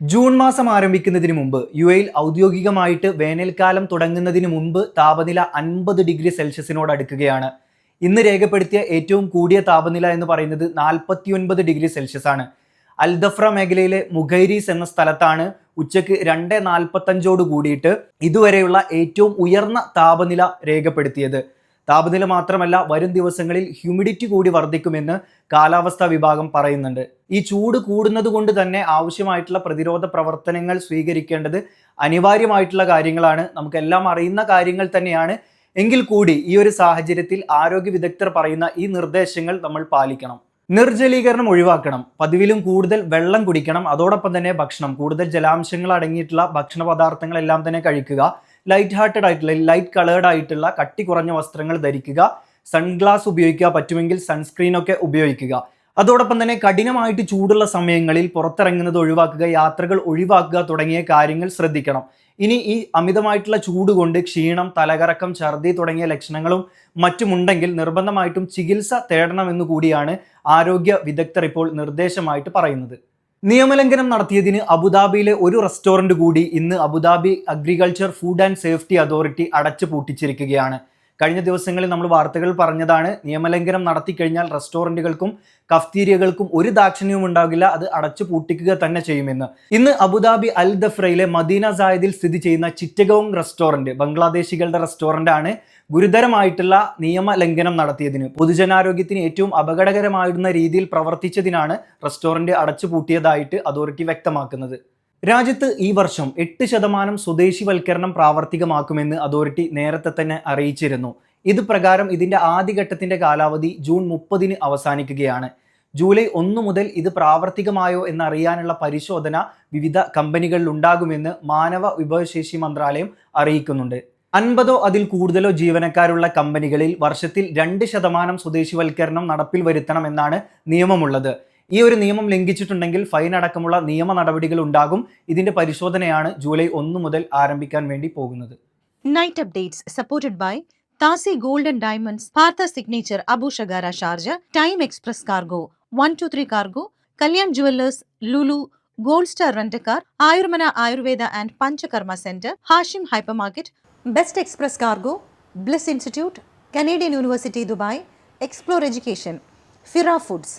June മാസം ആരംഭിക്കുന്നതിന് മുമ്പ് യു എയിൽ ഔദ്യോഗികമായിട്ട് വേനൽക്കാലം തുടങ്ങുന്നതിന് മുമ്പ് താപനില അൻപത് ഡിഗ്രി സെൽഷ്യസിനോട് അടുക്കുകയാണ്. ഇന്ന് രേഖപ്പെടുത്തിയ ഏറ്റവും കൂടിയ താപനില എന്ന് പറയുന്നത് നാൽപ്പത്തിയൊൻപത് ഡിഗ്രി സെൽഷ്യസ് ആണ് അൽദഫ്ര മേഖലയിലെ മുഖൈരീസ് എന്ന സ്ഥലത്താണ് ഉച്ചയ്ക്ക് രണ്ട് നാൽപ്പത്തഞ്ചോട് കൂടിയിട്ട് ഇതുവരെയുള്ള ഏറ്റവും ഉയർന്ന താപനില രേഖപ്പെടുത്തിയത്. താപനില മാത്രമല്ല വരും ദിവസങ്ങളിൽ ഹ്യൂമിഡിറ്റി കൂടി വർദ്ധിക്കുമെന്ന് കാലാവസ്ഥാ വിഭാഗം പറയുന്നുണ്ട്. ഈ ചൂട് കൂടുന്നത് കൊണ്ട് തന്നെ ആവശ്യമായിട്ടുള്ള പ്രതിരോധ പ്രവർത്തനങ്ങൾ സ്വീകരിക്കേണ്ടത് അനിവാര്യമായിട്ടുള്ള കാര്യങ്ങളാണ്. നമുക്കെല്ലാം അറിയുന്ന കാര്യങ്ങൾ തന്നെയാണ്. എങ്കിൽ കൂടി ഈ ഒരു സാഹചര്യത്തിൽ ആരോഗ്യ വിദഗ്ധർ പറയുന്ന ഈ നിർദ്ദേശങ്ങൾ നമ്മൾ പാലിക്കണം. നിർജലീകരണം ഒഴിവാക്കണം. പതിവിലും കൂടുതൽ വെള്ളം കുടിക്കണം. അതോടൊപ്പം തന്നെ ഭക്ഷണം. കൂടുതൽ ജലാംശങ്ങൾ അടങ്ങിയിട്ടുള്ള ഭക്ഷണ പദാർത്ഥങ്ങളെല്ലാം തന്നെ കഴിക്കുക. ലൈറ്റ് ഹാർട്ടഡ് ആയിട്ടുള്ള ലൈറ്റ് കളേർഡ് ആയിട്ടുള്ള കട്ടി കുറഞ്ഞ വസ്ത്രങ്ങൾ ധരിക്കുക സൺഗ്ലാസ് ഉപയോഗിക്കുക പറ്റുമെങ്കിൽ സൺസ്ക്രീൻ ഒക്കെ ഉപയോഗിക്കുക. അതോടൊപ്പം തന്നെ കഠിനമായിട്ട് ചൂടുള്ള സമയങ്ങളിൽ പുറത്തിറങ്ങുന്നത് ഒഴിവാക്കുക യാത്രകൾ ഒഴിവാക്കുക തുടങ്ങിയ കാര്യങ്ങൾ ശ്രദ്ധിക്കണം. ഇനി ഈ അമിതമായിട്ടുള്ള ചൂട് കൊണ്ട് ക്ഷീണം തലകറക്കം ഛർദി തുടങ്ങിയ ലക്ഷണങ്ങളും മറ്റുമുണ്ടെങ്കിൽ നിർബന്ധമായിട്ടും ചികിത്സ തേടണമെന്നു കൂടിയാണ് ആരോഗ്യ വിദഗ്ധർ ഇപ്പോൾ നിർദ്ദേശമായിട്ട് പറയുന്നത്. നിയമലംഘനം നടത്തിയതിന് അബുദാബിയിലെ ഒരു റെസ്റ്റോറന്റ് കൂടി ഇന്ന് Abu Dhabi agriculture food and safety authority അടച്ചു പൂട്ടിച്ചിരിക്കുകയാണ് കഴിഞ്ഞ ദിവസങ്ങളിൽ നമ്മൾ വാർത്തകൾ പറഞ്ഞതാണ്. നിയമലംഘനം നടത്തി കഴിഞ്ഞാൽ റെസ്റ്റോറന്റുകൾക്കും കഫ്തീരിയകൾക്കും ഒരു ദാക്ഷിണ്യവും ഉണ്ടാകില്ല. അത് അടച്ചു പൂട്ടിക്കുക തന്നെ ചെയ്യുമെന്ന്. ഇന്ന് അബുദാബി അൽ ദഫ്രയിലെ മദീന സായദിൽ സ്ഥിതി ചെയ്യുന്ന ചിറ്റഗോങ് റെസ്റ്റോറന്റ് ബംഗ്ലാദേശികളുടെ റെസ്റ്റോറന്റ് ആണ് ഗുരുതരമായിട്ടുള്ള നിയമലംഘനം നടത്തിയതിന്. പൊതുജനാരോഗ്യത്തിന് ഏറ്റവും അപകടകരമായിരുന്ന രീതിയിൽ പ്രവർത്തിച്ചതിനാണ് റെസ്റ്റോറന്റ് അടച്ചുപൂട്ടിയതായിട്ട് അതോറിറ്റി വ്യക്തമാക്കുന്നത്. രാജ്യത്ത് ഈ വർഷം എട്ട് ശതമാനം സ്വദേശിവൽക്കരണം പ്രാവർത്തികമാക്കുമെന്ന് അതോറിറ്റി നേരത്തെ തന്നെ അറിയിച്ചിരുന്നു. ഇത് പ്രകാരം ഇതിന്റെ ആദ്യഘട്ടത്തിന്റെ കാലാവധി ജൂൺ മുപ്പതിന് അവസാനിക്കുകയാണ്. ജൂലൈ ഒന്ന് മുതൽ ഇത് പ്രാവർത്തികമായോ എന്നറിയാനുള്ള പരിശോധന വിവിധ കമ്പനികളിൽ ഉണ്ടാകുമെന്ന് മാനവ വിഭവശേഷി മന്ത്രാലയം അറിയിക്കുന്നുണ്ട്. അൻപതോ അതിൽ കൂടുതലോ ജീവനക്കാരുള്ള കമ്പനികളിൽ വർഷത്തിൽ രണ്ട് ശതമാനം സ്വദേശിവൽക്കരണം നടപ്പിൽ വരുത്തണമെന്നാണ് നിയമമുള്ളത്. ഈ ഒരു നിയമം ലംഘിച്ചിട്ടുണ്ടെങ്കിൽ ഫൈൻ അടക്കമുള്ള നിയമ നടപടികൾ ഉണ്ടാകും. ഇതിന്റെ പരിശോധനയാണ് ജൂലൈ ഒന്ന് മുതൽ ആരംഭിക്കാൻ വേണ്ടി പോകുന്നത്. Night updates supported by താസി golden diamonds Partha signature Abu Shagara Sharjah time express cargo one two three cargo Kalyan jewellers Lulu gold star rent a car Ayurmana Ayurveda and Panchakarma centre Hashim hypermarket best express cargo bliss institute Canadian university Dubai explore education ഫിറ foods